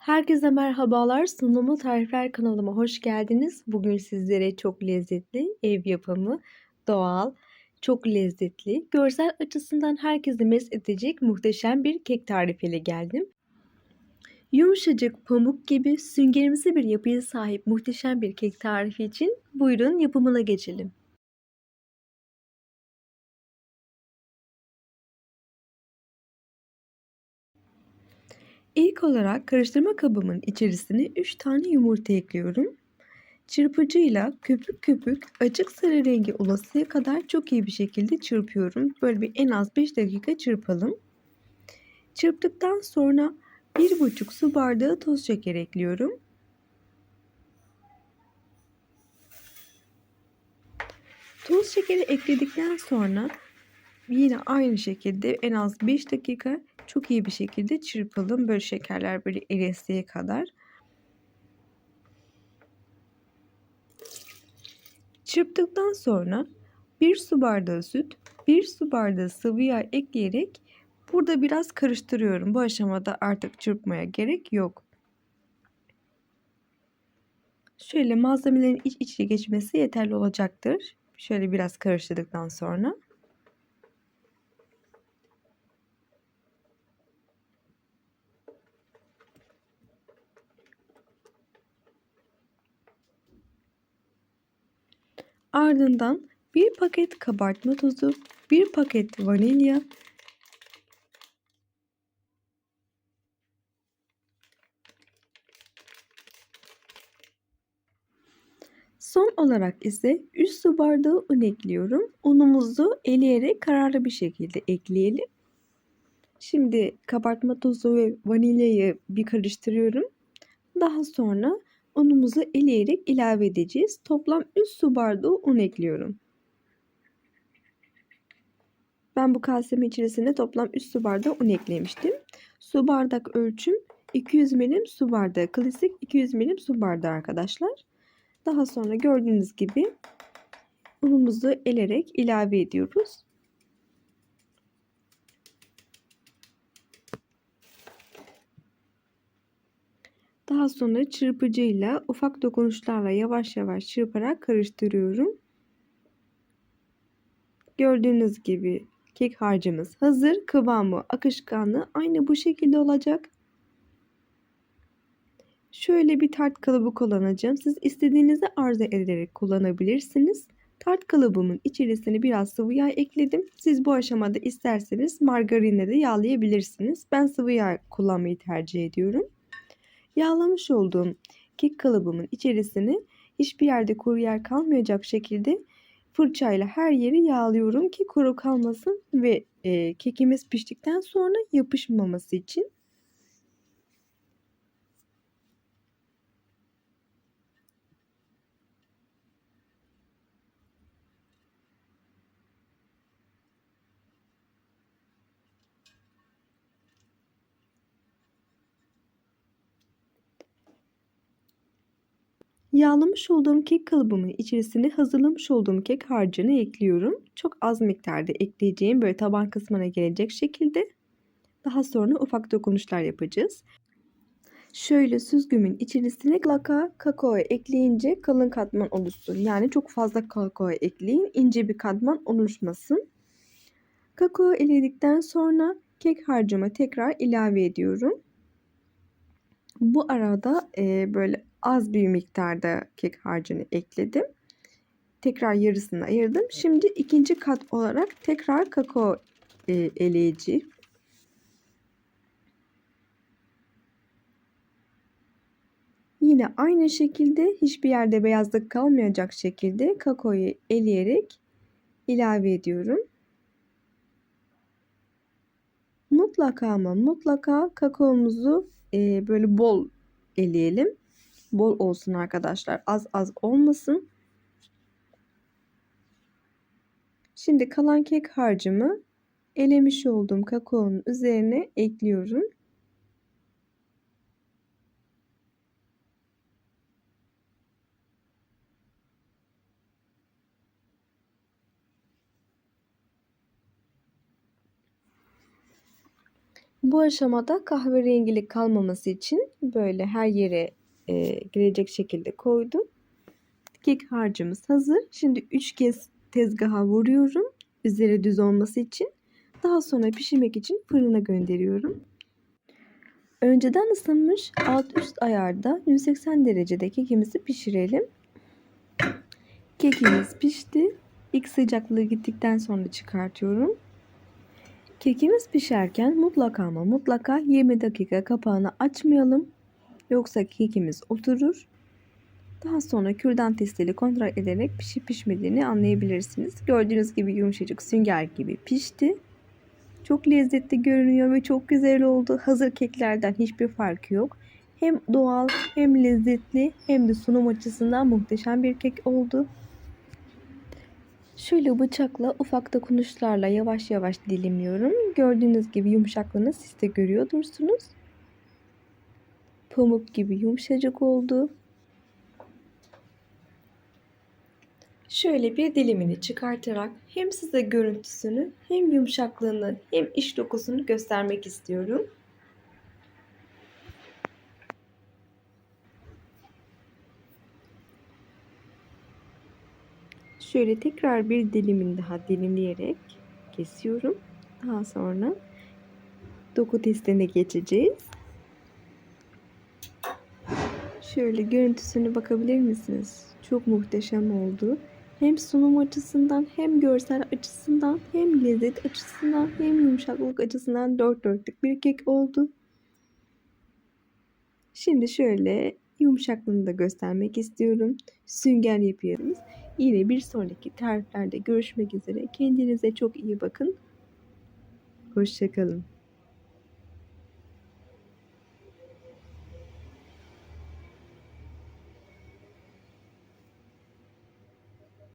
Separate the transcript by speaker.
Speaker 1: Herkese merhabalar. Sunumlu Tarifler kanalıma hoş geldiniz. Bugün sizlere çok lezzetli, ev yapımı, doğal, çok lezzetli, görsel açısından herkesi mest edecek muhteşem bir kek tarifiyle geldim. Yumuşacık pamuk gibi süngerimsi bir yapıya sahip muhteşem bir kek tarifi için buyurun yapımına geçelim. İlk olarak karıştırma kabımın içerisine 3 tane yumurta ekliyorum. Çırpıcıyla köpük köpük açık sarı rengi olasıya kadar çok iyi bir şekilde çırpıyorum. Böyle bir en az 5 dakika çırpalım. Çırptıktan sonra 1,5 su bardağı toz şeker ekliyorum. Toz şekeri ekledikten sonra yine aynı şekilde en az 5 dakika çok iyi bir şekilde çırpalım. Böyle şekerler böyle eriyesiye kadar. Çırptıktan sonra 1 su bardağı süt, 1 su bardağı sıvı yağ ekleyerek burada biraz karıştırıyorum. Bu aşamada artık çırpmaya gerek yok. Şöyle malzemelerin iç içe geçmesi yeterli olacaktır. Şöyle biraz karıştırdıktan sonra. Ardından bir paket kabartma tozu, bir paket vanilya, Son olarak ise 3 su bardağı un ekliyorum. Unumuzu eleyerek kararlı bir şekilde ekleyelim. Şimdi kabartma tozu ve vanilyayı bir karıştırıyorum. Daha sonra unumuzu eleyerek ilave edeceğiz. Toplam 3 su bardağı un ekliyorum. Ben bu kaseme içerisine toplam 3 su bardağı un eklemiştim. Su bardak ölçüm 200 milim su bardağı. Klasik 200 milim su bardağı arkadaşlar. Daha sonra gördüğünüz gibi unumuzu elerek ilave ediyoruz. Daha sonra çırpıcıyla ufak dokunuşlarla yavaş yavaş çırparak karıştırıyorum. Gördüğünüz gibi kek harcımız hazır. Kıvamı, akışkanlığı aynı bu şekilde olacak. Şöyle bir tart kalıbı kullanacağım. Siz istediğinizi arzu ederek kullanabilirsiniz. Tart kalıbımın içerisine biraz sıvı yağ ekledim. Siz bu aşamada isterseniz margarinle de yağlayabilirsiniz. Ben sıvı yağ kullanmayı tercih ediyorum. Yağlamış olduğum kek kalıbımın içerisine hiçbir yerde kuru yer kalmayacak şekilde fırçayla her yeri yağlıyorum ki kuru kalmasın ve e, kekimiz piştikten sonra yapışmaması için. Yağlamış olduğum kek kalıbımın içerisine hazırlamış olduğum kek harcını ekliyorum. Çok az miktarda ekleyeceğim böyle taban kısmına gelecek şekilde. Daha sonra ufak dokunuşlar yapacağız. Şöyle süzgümün içerisine laka kakao ekleyince kalın katman oluşsun. Yani çok fazla kakao ekleyin ince bir katman oluşmasın. Kakao eledikten sonra kek harcıma tekrar ilave ediyorum. Bu arada e, böyle az bir miktarda kek harcını ekledim. Tekrar yarısını ayırdım. Şimdi ikinci kat olarak tekrar kakao e, eleyici Yine aynı şekilde hiçbir yerde beyazlık kalmayacak şekilde kakaoyu eleyerek ilave ediyorum. Mutlaka ama mutlaka kakaomuzu e, böyle bol eleyelim bol olsun arkadaşlar. Az az olmasın. Şimdi kalan kek harcımı elemiş olduğum kakaonun üzerine ekliyorum. Bu aşamada kahverengilik kalmaması için böyle her yere e, gelecek şekilde koydum. Kek harcımız hazır. Şimdi 3 kez tezgaha vuruyorum. Üzeri düz olması için. Daha sonra pişirmek için fırına gönderiyorum. Önceden ısınmış alt üst ayarda 180 derecede kekimizi pişirelim. Kekimiz pişti. İlk sıcaklığı gittikten sonra çıkartıyorum. Kekimiz pişerken mutlaka ama mutlaka 20 dakika kapağını açmayalım. Yoksa kekimiz oturur. Daha sonra kürdan testiyle kontrol ederek pişip pişmediğini anlayabilirsiniz. Gördüğünüz gibi yumuşacık sünger gibi pişti. Çok lezzetli görünüyor ve çok güzel oldu. Hazır keklerden hiçbir farkı yok. Hem doğal hem lezzetli hem de sunum açısından muhteşem bir kek oldu. Şöyle bıçakla ufak dokunuşlarla yavaş yavaş dilimliyorum. Gördüğünüz gibi yumuşaklığını siz de görüyorsunuz. Pamuk gibi yumuşacık oldu. Şöyle bir dilimini çıkartarak hem size görüntüsünü hem yumuşaklığını hem iç dokusunu göstermek istiyorum. Şöyle tekrar bir dilimini daha dilimleyerek kesiyorum. Daha sonra doku testine geçeceğiz. Şöyle görüntüsüne bakabilir misiniz? Çok muhteşem oldu. Hem sunum açısından hem görsel açısından hem lezzet açısından hem yumuşaklık açısından dört dörtlük bir kek oldu. Şimdi şöyle yumuşaklığını da göstermek istiyorum. Sünger yapıyoruz. Yine bir sonraki tariflerde görüşmek üzere. Kendinize çok iyi bakın. Hoşçakalın.